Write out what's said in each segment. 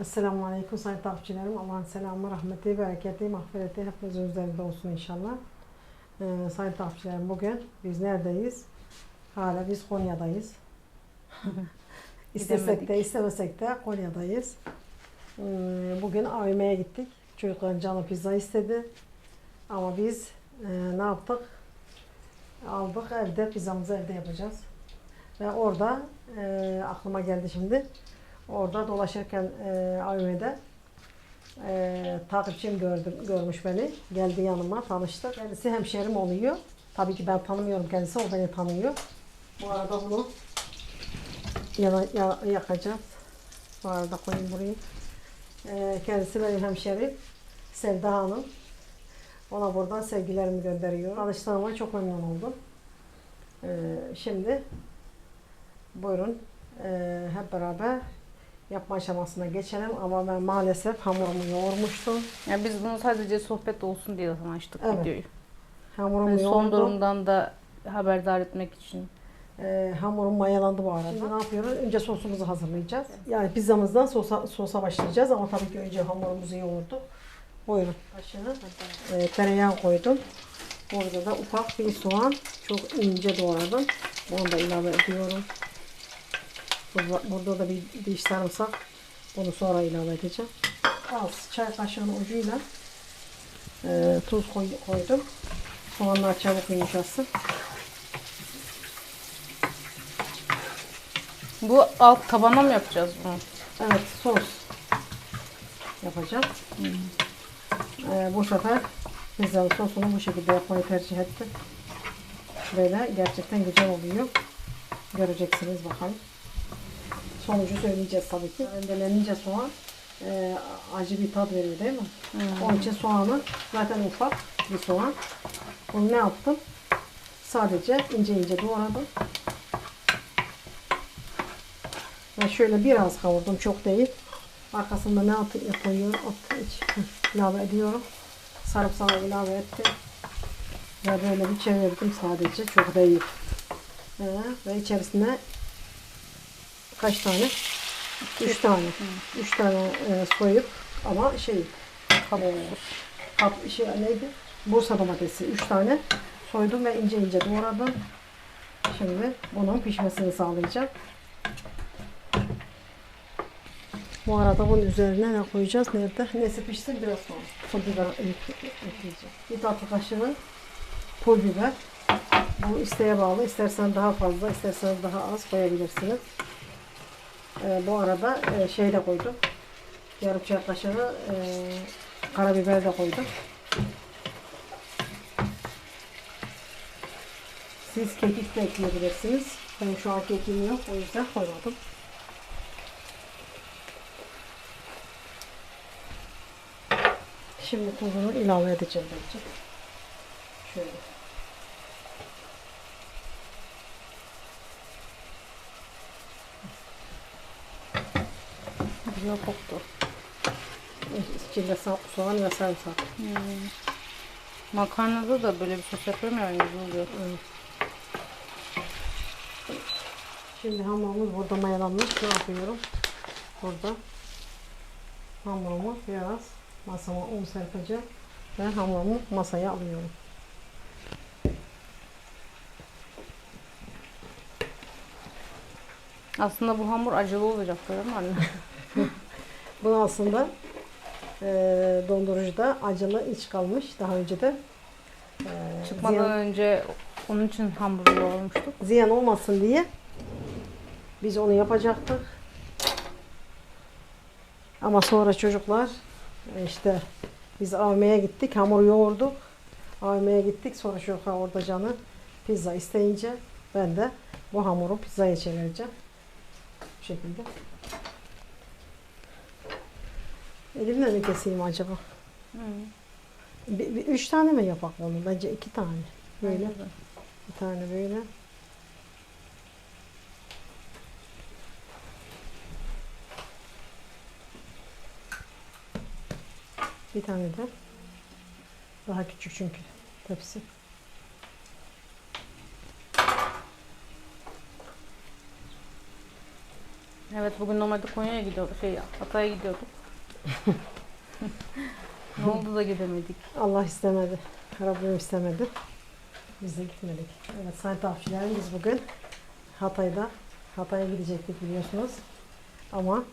Esselamu Aleyküm sayın takipçilerim. Allah'ın selamı, rahmeti, bereketi, mağfireti hepinizin üzerinde olsun inşallah. Ee, sayın takipçilerim bugün biz neredeyiz? Hala biz Konya'dayız. İstesek de istemesek de Konya'dayız. Ee, bugün AVM'ye gittik. Çocukların canı pizza istedi. Ama biz e, ne yaptık? Aldık evde pizzamızı evde yapacağız. Ve orada e, aklıma geldi şimdi. Orada dolaşırken e, AVM'de e, takipçim gördüm, görmüş beni. Geldi yanıma tanıştık. Kendisi hemşerim oluyor. Tabii ki ben tanımıyorum kendisi, o beni tanıyor. Bu arada bunu yana, ya- yakacağız. Bu arada koyayım burayı. E, kendisi benim hemşerim. Sevda Hanım. Ona buradan sevgilerimi gönderiyorum. Tanıştığıma çok memnun oldum. E, şimdi buyurun e, hep beraber yapma aşamasına geçelim ama ben maalesef hamurumu yoğurmuştum. Yani biz bunu sadece sohbet olsun diye zaten açtık Evet. videoyu. Hamurumu Yani son yoğurdum. durumdan da haberdar etmek için. Ee, hamurum mayalandı bu arada. Şimdi ne yapıyoruz? Önce sosumuzu hazırlayacağız. Yani pizzamızdan sosa, sosa başlayacağız ama tabii ki önce hamurumuzu yoğurduk. Buyurun. Başını e, tereyağı koydum. Burada da ufak bir soğan çok ince doğradım. Onu da ilave ediyorum. Burada, burada da bir diş sarımsak. Bunu sonra ilave edeceğim. Az çay kaşığının ucuyla e, tuz koy, koydum. Soğanlar çabuk yumuşasın. Bu alt tabana mı yapacağız bunu? Evet sos yapacağım. Ee, bu sefer pizza sosunu bu şekilde yapmayı tercih ettim. Böyle gerçekten güzel oluyor. Göreceksiniz bakalım. Sonucu söyleyeceğiz tabii ki. Rendelenince soğan e, acı bir tat veriyor değil mi? Onun için soğanı zaten ufak bir soğan. Bunu ne yaptım? Sadece ince ince doğradım. Ve şöyle biraz kavurdum çok değil. Arkasında ne atı koyuyorum? At, iç, ilave ediyorum. Sarımsağı ilave ettim. Ve böyle bir çevirdim sadece. Çok değil. Ee, ve içerisine kaç tane? Üç tane. Üç tane e, soyup ama şey e, kap, şey neydi? Bursa domatesi. Üç tane soydum ve ince ince doğradım. Şimdi bunun pişmesini sağlayacağım. Bu arada bunun üzerine ne koyacağız? Nerede? Neyse pişsin biraz sonra. Pul biber ek- ekleyeceğim. Bir tatlı kaşığı pul biber. Bu isteğe bağlı. İstersen daha fazla, isterseniz daha az koyabilirsiniz. Ee, bu arada e, şey de koydum. Yarım çay kaşığı e, karabiber de koydum. Siz kekik de ekleyebilirsiniz. Benim şu an kekiğim yok. O yüzden koymadım. Şimdi tuzunu ilave edeceğim bence. Şöyle. Güzel koktu. İçinde soğan ve sarımsak. Makarnada da böyle bir sos yapıyorum ya güzel oluyor. Şimdi hamurumuz burada mayalanmış. Ne yapıyorum? Burada hamurumu biraz masama un serpeceğim ve hamurumu masaya alıyorum. Aslında bu hamur acılı olacak değil mi anne? Bunu aslında eee dondurucuda acılı iç kalmış daha önce de. Eee, Çıkmadan ziyan- önce onun için hamuru yoğurmuştuk. ziyan olmasın diye biz onu yapacaktık. Ama sonra çocuklar e, işte biz AVM'ye gittik, hamur yoğurduk. AVM'ye gittik, sonra çocuklar orada canı pizza isteyince ben de bu hamuru pizzaya çevireceğim. Bu şekilde. Elimle mi keseyim acaba? Bir, bir- üç tane mi yapak onu? Bence iki tane. Böyle. Bir tane böyle. Bir tane de daha küçük çünkü tepsi. Evet bugün normalde Konya'ya gidiyorduk. Şey Hatay'a gidiyorduk. Ne oldu da gidemedik. Allah istemedi. Rabbim istemedi. Biz de gitmedik. Evet sayın takipçilerim biz bugün Hatay'da Hatay'a gidecektik biliyorsunuz. Ama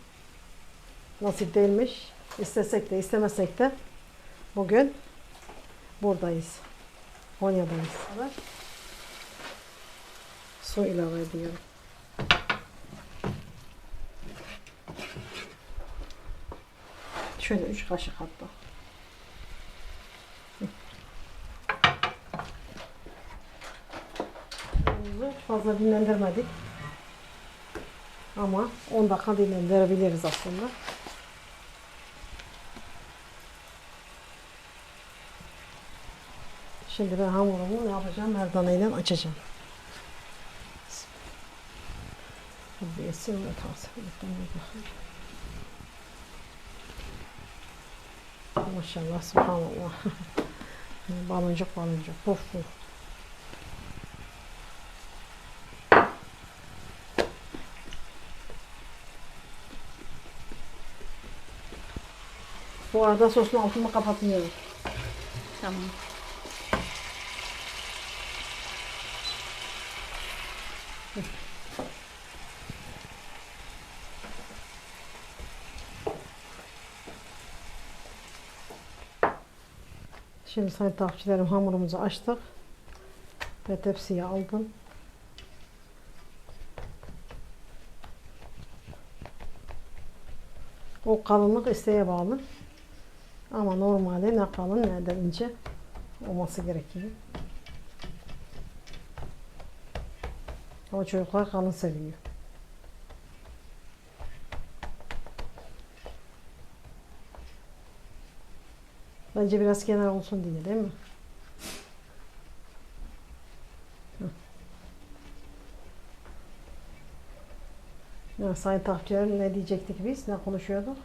nasip değilmiş. İstesek de istemesek de bugün buradayız. Konya'dayız. Su ilave ediyorum. Şöyle üç kaşık hatta. Fazla dinlendirmedik. Ama 10 dakika dinlendirebiliriz aslında. Şimdi ben hamurumu ne yapacağım? Merdaneyle açacağım. Bir esin ve tavsiye Maşallah, subhanallah. baloncuk baloncuk. Puf puf. Bu arada sosun altını kapatıyorum. Tamam. Şimdi sayın takipçilerim hamurumuzu açtık. Ve tepsiye aldım. O kalınlık isteğe bağlı. Ama normalde ne kalın ne de ince olması gerekiyor. Ama çocuklar kalın seviyor. Bence biraz kenar olsun diye değil mi? Ya, sayın takipçilerim ne diyecektik biz? Ne konuşuyorduk?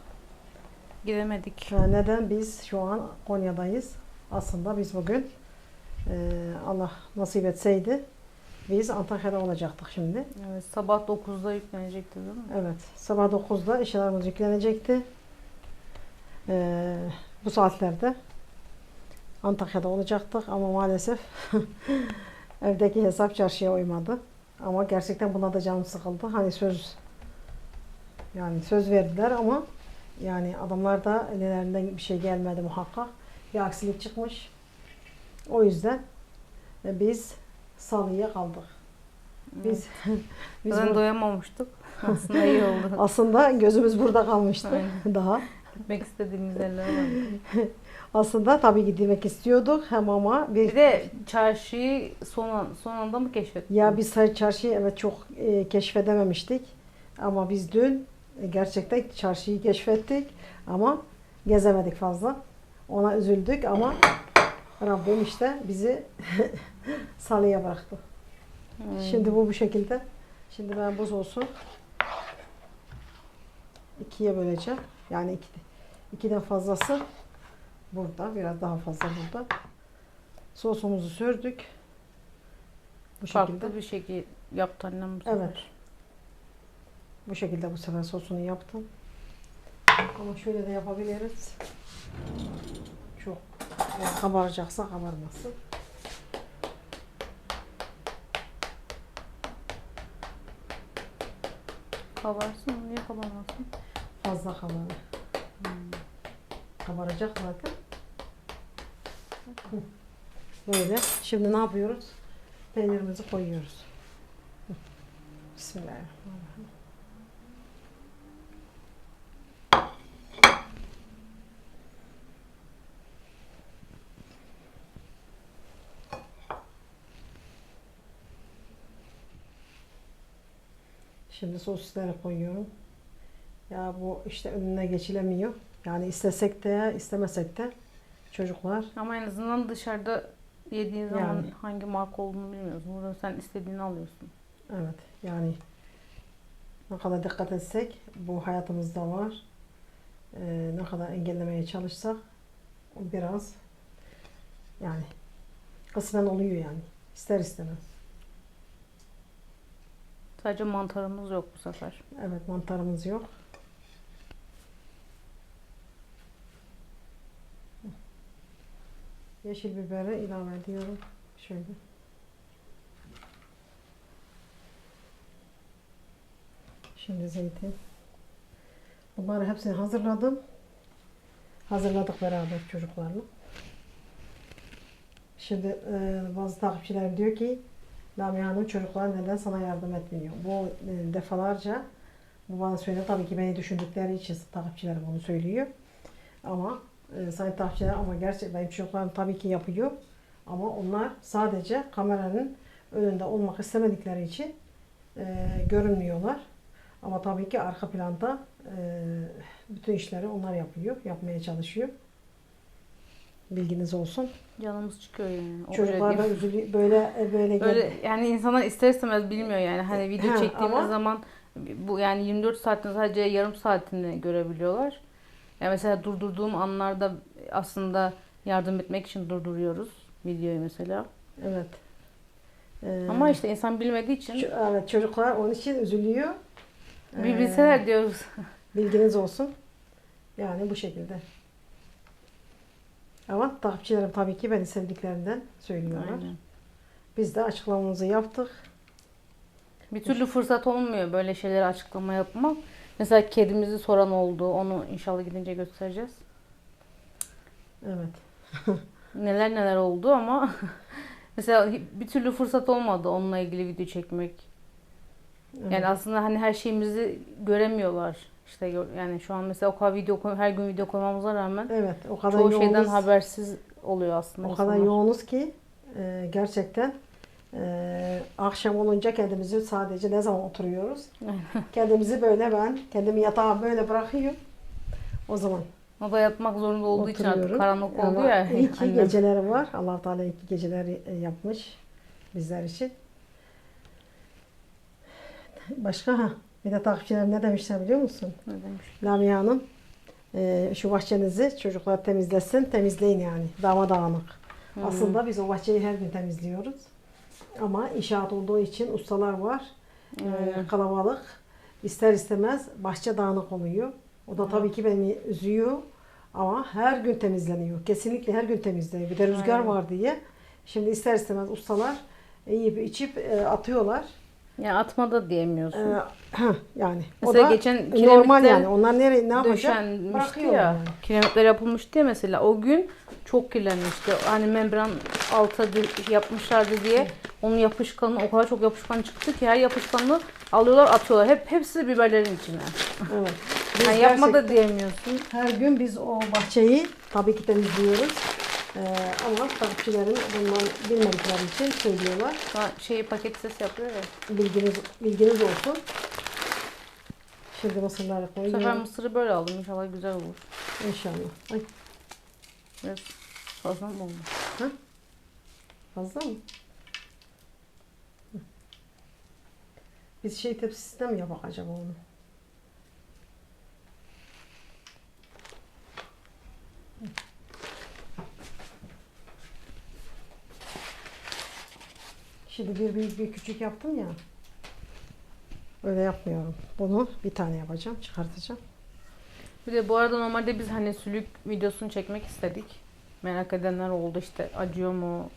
Gidemedik. Ha, neden biz şu an Konya'dayız? Aslında biz bugün e, Allah nasip etseydi biz Antakya'da olacaktık şimdi. Evet, sabah 9'da yüklenecekti değil mi? Evet. Sabah 9'da işlerimiz yüklenecekti. E, bu saatlerde Antakya'da olacaktık ama maalesef evdeki hesap çarşıya uymadı. Ama gerçekten buna da canım sıkıldı. Hani söz yani söz verdiler ama yani adamlar da ellerinden bir şey gelmedi muhakkak. Bir aksilik çıkmış. O yüzden biz salıya kaldık. Biz biz Zaten bu- doyamamıştık. Aslında iyi oldu. aslında gözümüz burada kalmıştı Aynen. daha. Gitmek istediğimiz yerler vardı. Aslında tabii gitmek istiyorduk hem ama bir, Bir de çarşıyı son, an, son anda mı keşfettik? ya biz Sarı çarşıyı evet çok e, keşfedememiştik. Ama biz dün e, gerçekten çarşıyı keşfettik ama gezemedik fazla. Ona üzüldük ama Rabbim işte bizi salıya bıraktı. Hmm. Şimdi bu bu şekilde. Şimdi ben bu sosu ikiye böleceğim. Yani iki, ikiden fazlası burada. Biraz daha fazla burada. Sosumuzu sürdük. Bu Farklı şekilde. bir şekil yaptı annem bu sefer. Evet. Bu şekilde bu sefer sosunu yaptım. Ama şöyle de yapabiliriz. Çok yani kabaracaksa kabarmasın. Kabarsın? Niye kabarmasın? Fazla kabar. Kabaracak zaten. Böyle. Şimdi ne yapıyoruz? Peynirimizi koyuyoruz. Hı. Bismillahirrahmanirrahim. Şimdi sosisleri koyuyorum. Ya bu işte önüne geçilemiyor. Yani istesek de istemesek de çocuklar Ama en azından dışarıda yediğin zaman Yani. hangi marka olduğunu bilmiyorsun. Burada sen istediğini alıyorsun. evet yani ne kadar dikkat etsek bu hayatımızda var. Ee, ne kadar engellemeye çalışsak o biraz yani kısmen oluyor yani. İster istemez. Sadece mantarımız yok bu sefer. Evet mantarımız yok. Yeşil biberi ilave ediyorum. Şöyle. Şimdi zeytin. Bunları hepsini hazırladım. Hazırladık beraber çocuklarla. Şimdi e, bazı takipçilerim diyor ki Lamia Hanım çocuklar neden sana yardım etmiyor? Bu e, defalarca bu bana söyledi. Tabii ki beni düşündükleri için takipçilerim bunu söylüyor. Ama e, sayın takipçiler ama gerçek benim çocuklarım tabii ki yapıyor. Ama onlar sadece kameranın önünde olmak istemedikleri için e, görünmüyorlar. Ama tabii ki arka planda e, bütün işleri onlar yapıyor, yapmaya çalışıyor. Bilginiz olsun. Canımız çıkıyor yani. O Çocuklar da öyle üzülüyor, böyle e, böyle. Böyle yani insanlar ister istemez bilmiyor yani. Hani video Ha, çektiğimiz ama- zaman bu yani 24 saatin sadece yarım saatini görebiliyorlar. Yani mesela durdurduğum anlarda aslında yardım etmek için durduruyoruz videoyu mesela. evet. E, Ama işte insan bilmediği için ço- evet çocuklar onun için üzülüyor. bir E, bilseler diyoruz. Bilginiz olsun. Yani bu şekilde. Ama takipçilerim tabii ki beni sevdiklerinden söylüyorlar. Aynen. Biz de açıklamamızı yaptık. Bir türlü fırsat olmuyor böyle şeyleri açıklama yapmak. Mesela kedimizi soran oldu. Onu inşallah gidince göstereceğiz. Evet. Neler neler oldu ama mesela bir türlü fırsat olmadı onunla ilgili video çekmek. evet. Yani aslında hani her şeyimizi göremiyorlar. İşte yani şu an mesela o kadar video koy- her gün video koymamıza rağmen evet, o kadar çoğu yoğunuz, şeyden habersiz oluyor aslında o kadar insanlar. yoğunuz ki e, gerçekten e, akşam olunca kendimizi sadece ne zaman oturuyoruz? kendimizi böyle ben kendimi yatağa böyle bırakıyorum. O zaman O da yatmak zorunda olduğu için artık karanlık oldu Ama ya. iyi ki annem. geceleri var. Allah Teala iyi ki geceleri e, yapmış bizler için. Başka ha bir de takipçilerim ne demişler biliyor musun? Ne demiş? Lamia Hanım e, şu bahçenizi çocuklar temizlesin. Temizleyin yani. Dama dağınık. Hmm. Aslında biz o bahçeyi her gün temizliyoruz. Ama inşaat olduğu için ustalar var. E, Aynen. kalabalık. İster istemez bahçe dağınık oluyor. O da tabii ki beni üzüyor. Ama her gün temizleniyor. Kesinlikle her gün temizleniyor. Bir de rüzgar var diye. Şimdi ister istemez ustalar yiyip içip e, atıyorlar. Ya atma da E, diyemiyorsun. heh, yani o Mesela da geçen normal yani. Onlar nereye ne yapacak? döşenmişti ya. yani. Kiremitler yapılmıştı ya mesela. O gün çok kirlenmişti. Hani membran alta yapmışlardı diye onun yapışkanı o kadar çok yapışkan çıktı ki her yapışkanını alıyorlar atıyorlar. Hep hepsi biberlerin içine. Evet. Biz Yani yapma da gerçekten diyemiyorsun. her gün biz o bahçeyi tabii ki temizliyoruz. E, ama takipçilerim bundan bilmedikleri için söylüyorlar. Ha, Şeyi paket ses yapıyor ya. Bilginiz bilginiz olsun. Şimdi mısırları Bu sefer mısırı böyle aldım. İnşallah güzel olur. İnşallah. Ay Biraz fazla mı oldu? fazla mı? Hı. Biz şey tepsisinde mi yapak acaba onu? Şimdi bir büyük bir küçük yaptım ya. Öyle yapmıyorum. Bunu bir tane yapacağım, çıkartacağım. Bir de bu arada normalde biz hani sülük videosunu çekmek istedik. Merak edenler oldu işte acıyor mu?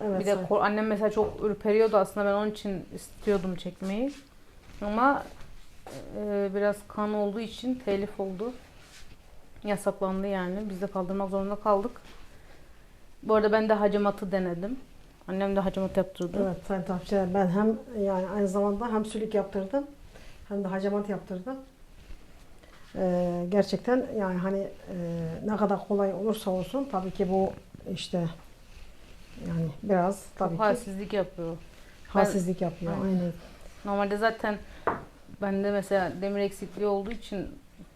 Evet. bir de kor- annem mesela çok ürperiyordu aslında ben onun için istiyordum çekmeyi. Ama e, biraz kan olduğu için telif oldu. Yasaklandı yani. Biz de kaldırmak zorunda kaldık. Bu arada ben de hacamatı denedim. Annem de hacamat yaptırdı. Evet sayın takipçiler ben hem yani aynı zamanda hem sülük yaptırdım hem de hacamat yaptırdım. Ee, gerçekten yani hani e, ne kadar kolay olursa olsun tabii ki bu işte yani biraz tabii Çok ki halsizlik yapıyor. halsizlik yapıyor. Aynen. Aynen. Normalde zaten bende mesela demir eksikliği olduğu için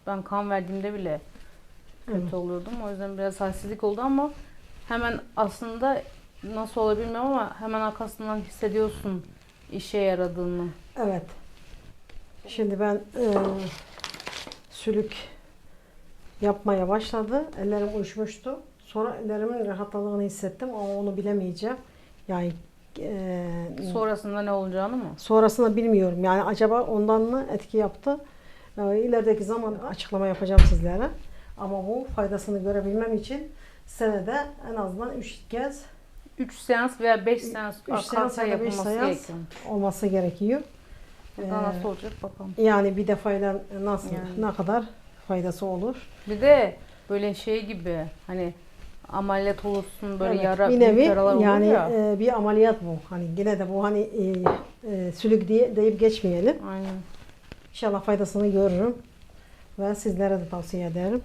ben kan verdiğimde bile kötü oluyordum. O yüzden biraz halsizlik oldu ama hemen aslında nasıl olur bilmiyorum ama hemen arkasından hissediyorsun işe yaradığını. Evet. Şimdi ben e, sülük yapmaya başladı. Ellerim uyuşmuştu. Sonra ellerimin rahatlığını hissettim ama onu bilemeyeceğim. Yani e, Sonrasında ne olacağını mı? sonrasında bilmiyorum. Yani acaba ondan mı etki yaptı? E, ilerideki zaman açıklama yapacağım sizlere. Ama bu faydasını görebilmem için senede en azından 3 kez 3 seans veya 5 seans Üç arka seans arkaya ya da beş yapılması seans. gerekiyor. olması gerekiyor. Bakalım Ee, nasıl olacak bakalım. Yani bir defayla nasıl Yani. ne kadar faydası olur? Bir de böyle şey gibi hani ameliyat olursun böyle Evet, yara bir büyük nevi yaralar olur yani ya. e, bir ameliyat bu. Hani yine de bu hani e, e, sülük diye deyip geçmeyelim. Aynen. İnşallah faydasını görürüm ve sizlere de tavsiye ederim.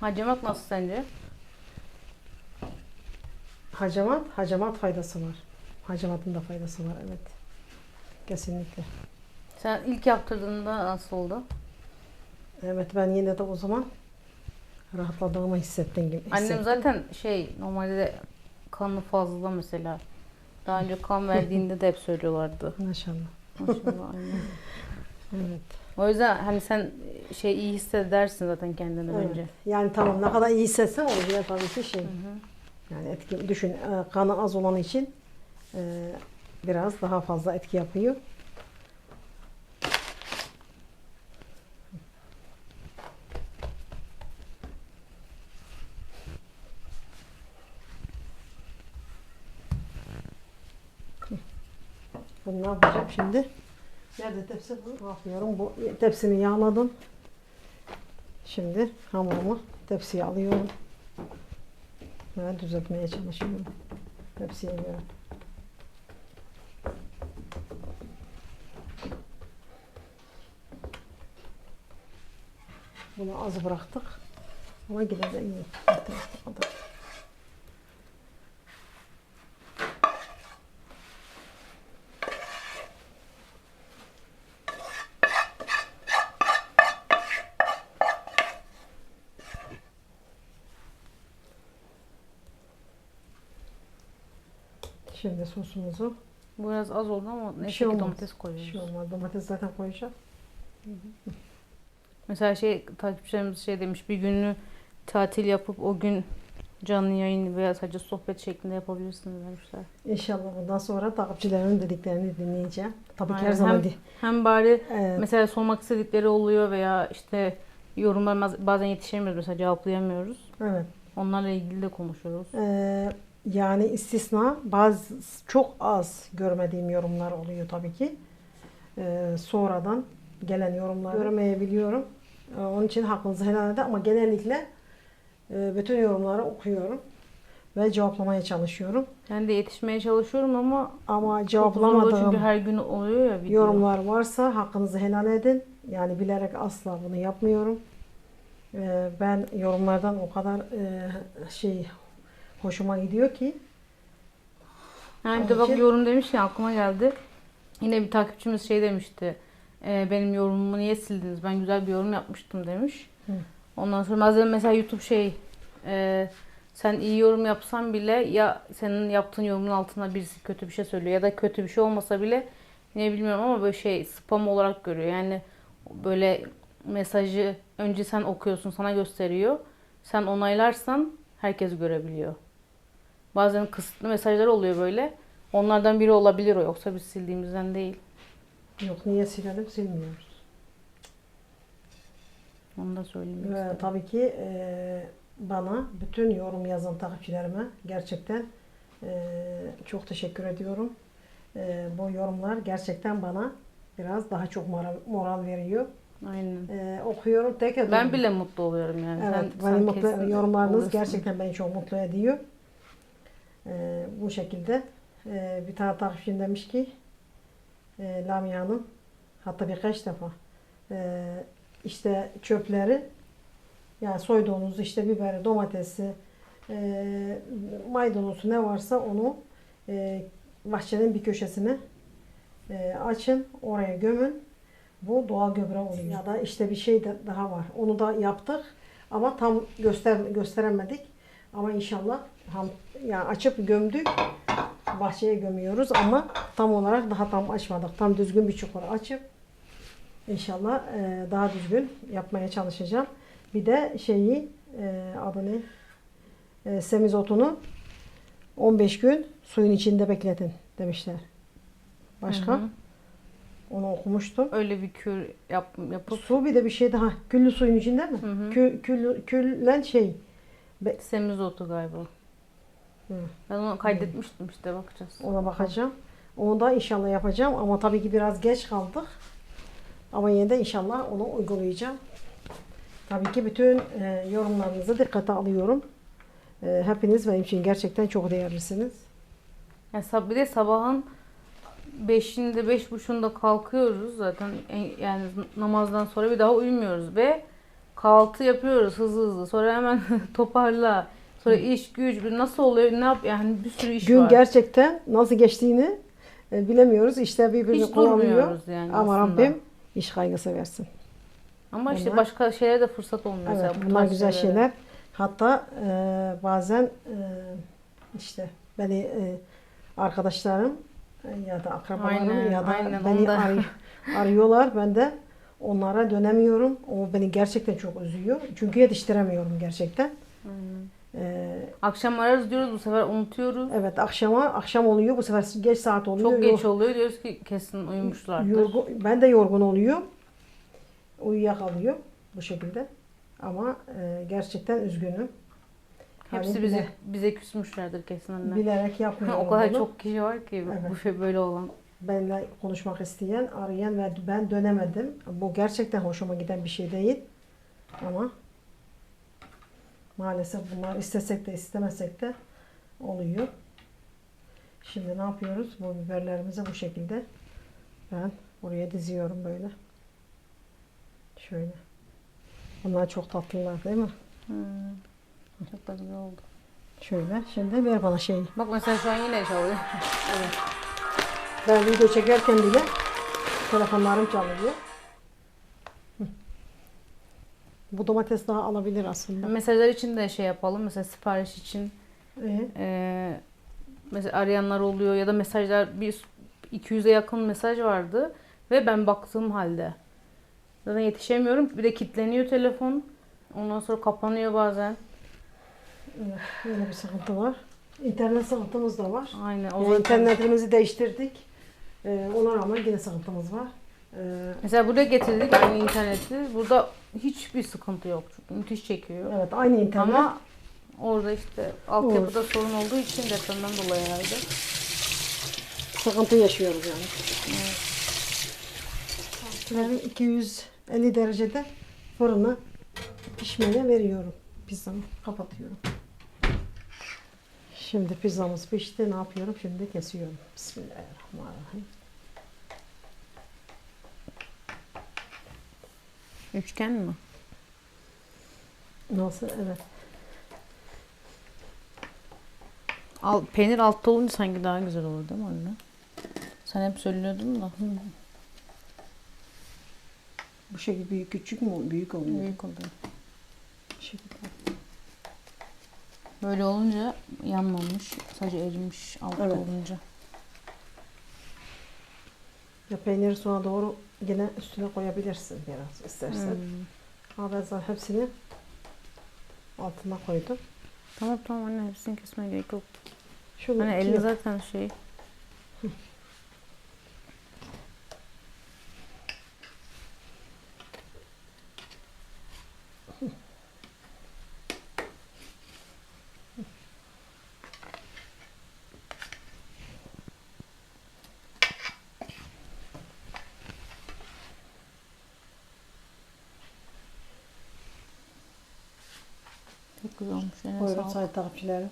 Hacamat nasıl sence? Hacamat, hacamat faydası var. Hacamatın da faydası var evet. Kesinlikle. Sen ilk yaptırdığında nasıl oldu? Evet ben yine de o zaman rahatladığımı hissettim gibi. Annem zaten şey normalde de kanı fazla mesela. Daha önce kan verdiğinde de hep söylüyorlardı. Maşallah. Maşallah. Evet. O yüzden hani sen şey iyi hissedersin zaten kendini evet. bence. Yani tamam ne kadar iyi hissetsem o diğer tabii ki şey. Hı hı. Yani etki düşün e, kanı az olan için e, biraz daha fazla etki yapıyor. Bunu ne yapacağım şimdi? Nerede tepsi? Ne yapıyorum? Bu tepsimi yağladım. Şimdi hamurumu tepsiye alıyorum. Ve düzeltmeye çalışıyorum. Tepsiye göre. Bunu az bıraktık. Ama yine de. Yeter bu kadar. Şimdi sosumuzu Bu biraz az oldu ama neyse şey ki olmaz. domates bir koyuyoruz. şey olmaz. Domates zaten koyacağım. Mesela şey takipçilerimiz şey demiş bir günü tatil yapıp o gün canlı yayın veya sadece sohbet şeklinde yapabilirsiniz demişler. İnşallah bundan sonra takipçilerimin dediklerini dinleyeceğim. Tabii ki her Aynen. zaman Hem- di- Hem bari Evet. mesela sormak istedikleri oluyor veya işte yorumlar baz- bazen yetişemiyoruz mesela cevaplayamıyoruz. evet. Onlarla ilgili de konuşuyoruz. Ee, yani istisna bazı çok az görmediğim yorumlar oluyor tabii ki. Ee, sonradan gelen yorumları göremeyebiliyorum. Ee, onun için hakkınızı helal edin ama genellikle e, bütün yorumları okuyorum ve cevaplamaya çalışıyorum. Ben de yetişmeye çalışıyorum ama Ama oluyor çünkü cevaplamadığım her gün oluyor ya video. yorumlar varsa hakkınızı helal edin. Yani bilerek asla bunu yapmıyorum. Ee, ben yorumlardan o kadar e, şey hoşuma gidiyor ki Yani bir de Onun bak için- yorum demiş ya aklıma geldi. Yine bir takipçimiz şey demişti. "E, benim yorumumu niye sildiniz? Ben güzel bir yorum yapmıştım demiş. Hı. Ondan sonra bazen mesela YouTube şey e, sen iyi yorum yapsan bile ya senin yaptığın yorumun altına birisi kötü bir şey söylüyor ya da kötü bir şey olmasa bile ne bilmiyorum ama böyle şey spam olarak görüyor. Yani böyle mesajı önce sen okuyorsun sana gösteriyor. Sen onaylarsan herkes görebiliyor. Bazen kısıtlı mesajlar oluyor böyle. Onlardan biri olabilir o yoksa biz sildiğimizden değil. yok niye silelim silmiyoruz. Onu da söyleyeyim. Ve istedim. tabii ki e, bana bütün yorum yazan takipçilerime gerçekten e, çok teşekkür ediyorum. E, bu yorumlar gerçekten bana biraz daha çok moral, moral veriyor. Aynen. E, okuyorum tek ediyorum. Ben bile mutlu oluyorum yani. Evet, sen, benim sen mutlu, yorumlarınız oluyorsun. gerçekten beni çok mutlu ediyor. Bu şekilde Ee, bir tane takipçim demiş ki e, Lamia Hanım hatta birkaç defa e, işte çöpleri yani soyduğunuz işte biberi, domatesi, e, maydanozu ne varsa onu e, bahçenin bir köşesine e, açın, oraya gömün. Bu doğal gübre oluyor. Ya da işte bir şey de daha var. Onu da yaptık ama tam göster gösteremedik. Ama inşallah ham, yani açıp gömdük. Bahçeye gömüyoruz ama tam olarak daha tam açmadık. Tam düzgün bir çukur açıp inşallah e, daha düzgün yapmaya çalışacağım. Bir de şeyi e, adı ne? E, semizotunu 15 gün suyun içinde bekletin demişler. Başka? Hı hı. Onu okumuştum. Öyle bir kür yap, yapıp Su bir de bir şey daha. Küllü suyun içinde mi? Hı hı. Kül, kül, küllen şey. semizotu galiba. Hı. Ben onu kaydetmiştim işte bakacağız. Ona bakacağım. Onu da inşallah yapacağım ama tabii ki biraz geç kaldık. Ama yine de inşallah onu uygulayacağım. Tabii ki bütün e, yorumlarınızı dikkate alıyorum. E, hepiniz benim için gerçekten çok değerlisiniz. Yani sab- bir de sabahın 5'inde 5.30'unda kalkıyoruz zaten En- yani namazdan sonra bir daha uyumuyoruz ve kahvaltı yapıyoruz hızlı hızlı. Sonra hemen toparla. Sonra iş güç nasıl oluyor ne yap yani bir sürü iş Gün var. gerçekten nasıl geçtiğini e, bilemiyoruz. İşte birbirini Hiç kullanıyor. durmuyoruz yani Ama aslında. Rabbim iş kaygısı versin. Ama işte Bunlar- başka şeylere de fırsat olmuyor. Evet, mesela bu bunlar tarz güzel şeylere. şeyler. Hatta e, bazen e, işte beni e, arkadaşlarım e, ya da akrabalarım Aynen, ya da aynen, beni onu da- arı- arıyorlar. Ben de onlara dönemiyorum. O beni gerçekten çok üzüyor. Çünkü yetiştiremiyorum gerçekten. Aynen. E, Akşam ararız diyoruz bu sefer unutuyoruz. evet akşama akşam oluyor. Bu sefer geç saat oluyor. Çok geç oluyor diyoruz ki kesin uyumuşlardır. yorgun, ben de yorgun oluyorum. Uyuyakalıyor bu şekilde. Ama e, gerçekten üzgünüm. Hepsi Hani bize bile- bize küsmüşlerdir kesin anne. bilerek yapmıyorum. o kadar bunu. çok kişi var ki Evet. bu şey böyle olan. benimle konuşmak isteyen, arayan ve ben dönemedim. Bu gerçekten hoşuma giden bir şey değil. Ama maalesef bunlar istesek de istemesek de oluyor. Şimdi ne yapıyoruz? Bu biberlerimizi bu şekilde ben buraya diziyorum böyle. Şöyle. Bunlar çok tatlılar değil mi? Hmm. Çok da güzel oldu. Şöyle. Şimdi ver bana şeyi. Bak mesela şu an yine çalıyor. Ben video çekerken bile telefonlarım çalıyor. Hı. Bu domates daha alabilir aslında. Mesajlar için de şey yapalım. Mesela sipariş için Ee, eee mesela arayanlar oluyor ya da mesajlar bir 200'e yakın mesaj vardı ve ben baktığım halde. Zaten yetişemiyorum. Bir de kilitleniyor telefon. Ondan sonra kapanıyor bazen. evet, böyle bir sıkıntı var. İnternet sıkıntımız da var. Aynen. O Yani zaten- internetimizi değiştirdik. Ee, ona rağmen yine sıkıntımız var. Ee, Mesela buraya getirdik aynı interneti. Burada hiçbir sıkıntı yok. Çok müthiş çekiyor. evet aynı internet. Ama orada işte altyapıda sorun olduğu için depremden dolayı herhalde. sıkıntı yaşıyoruz yani. Pilavı 250 derecede fırına pişmeye veriyorum. Pizzamı kapatıyorum. Şimdi pizzamız pişti. Ne yapıyorum? Şimdi kesiyorum. Bismillahirrahmanirrahim. Üçgen mi? Nasıl? Evet. Al, peynir altta olunca sanki daha güzel olur değil mi anne? Sen hep söylüyordun da. Hı, Bu şekilde büyük küçük mü? Büyük oluyor. büyük oluyor. Bu şekilde. Böyle olunca yanmamış. Sadece erimiş altta Evet. olunca. Ya peyniri sonra doğru yine üstüne koyabilirsin biraz istersen. Hmm. Ama ben zaten hepsini altına koydum. Tamam tamam anne hepsini kesmeye gerek yok. Şunu Hani iki- elin zaten şey. Çok güzel olmuş. Eline Buyurun sayın takipçilerim.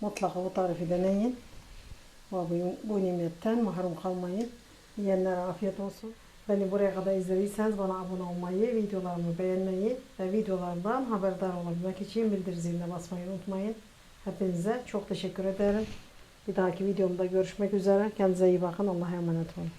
Mutlaka bu tarifi deneyin. Ve bu, nimetten mahrum kalmayın. Yiyenlere afiyet olsun. Beni buraya kadar izlediyseniz bana abone olmayı, videolarımı beğenmeyi ve videolarımdan haberdar olabilmek için bildir ziline basmayı unutmayın. Hepinize çok teşekkür ederim. Bir dahaki videomda görüşmek üzere. Kendinize iyi bakın. Allah'a emanet olun.